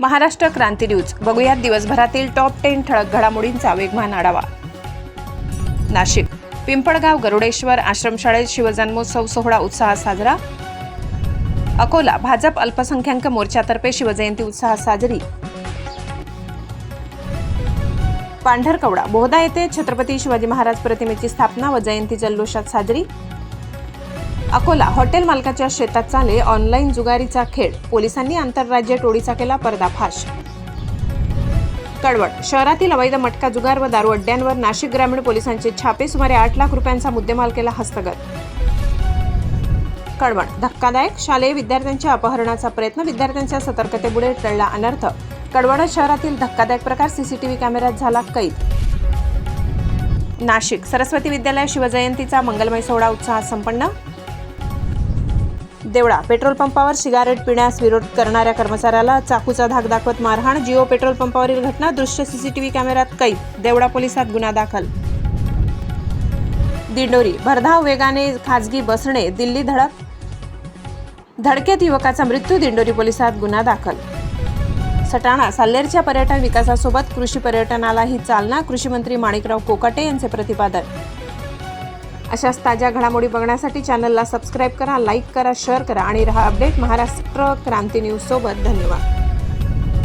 महाराष्ट्र क्रांती news. बघूयात दिवसभरातील top ten ठळक घडामोडींचा वेगवान आढावा. नाशिक पिंपळगाव गरुडेश्वर आश्रमशाळेत शिवजन्मोत्सव सोहळा उत्साहात साजरा. अकोला भाजप अल्पसंख्याक मोर्चातर्फे शिवजयंती उत्साहात साजरी. पांढरकवडा बोहदा येथे छत्रपती शिवाजी महाराज प्रतिमेची स्थापना व जयंती जल्लोषात साजरी. अकोला हॉटेल मालकाच्या शेतात चाले ऑनलाईन जुगारीचा खेळ. पोलिसांनी आंतरराज्य टोळीचा केला पर्दाफाश. कडवड शहरातील अवैध मटका जुगार व दारू अड्ड्यांवर नाशिक ग्रामीण पोलिसांचे छापे सुमारे आठ लाख रुपयांचा मुद्देमाल केला हस्तगत. कडवण धक्कादायक. शालेय विद्यार्थ्यांच्या अपहरणाचा प्रयत्न. विद्यार्थ्यांच्या सतर्कतेमुळे टळला अनर्थ. कडवड शहरातील धक्कादायक प्रकार. सीसीटीव्ही कॅमेऱ्यात झाला कैद. नाशिक. सरस्वती विद्यालय शिवजयंतीचा मंगलमय सोहळा उत्साहात संपन्न. देवळा. पेट्रोल पंपावर सिगारेट पिण्यास विरोध करणाऱ्या कर्मचाऱ्याला चाकूचा धाक दाखवत मारहाण जिओ पेट्रोल पंपावरील घटना दृश्य सीसीटीव्ही कॅमेऱ्यात कैद देवळा पोलिसात गुन्हा दाखल. दिंडोरी भरधाव वेगाने खाजगी बसणे दिल्ली धडक. धडकेत युवकाचा मृत्यू दिंडोरी पोलिसात गुन्हा दाखल. सटाणा साल्लेरच्या पर्यटन विकासासोबत कृषी पर्यटनालाही चालना कृषी मंत्री माणिकराव कोकाटे यांचे प्रतिपादन. अशाच ताज्या घडामोडी बघण्यासाठी चॅनलला सबस्क्राईब करा लाईक करा शेअर करा आणि रहा अपडेट महाराष्ट्र क्रांती न्यूज सोबत धन्यवाद.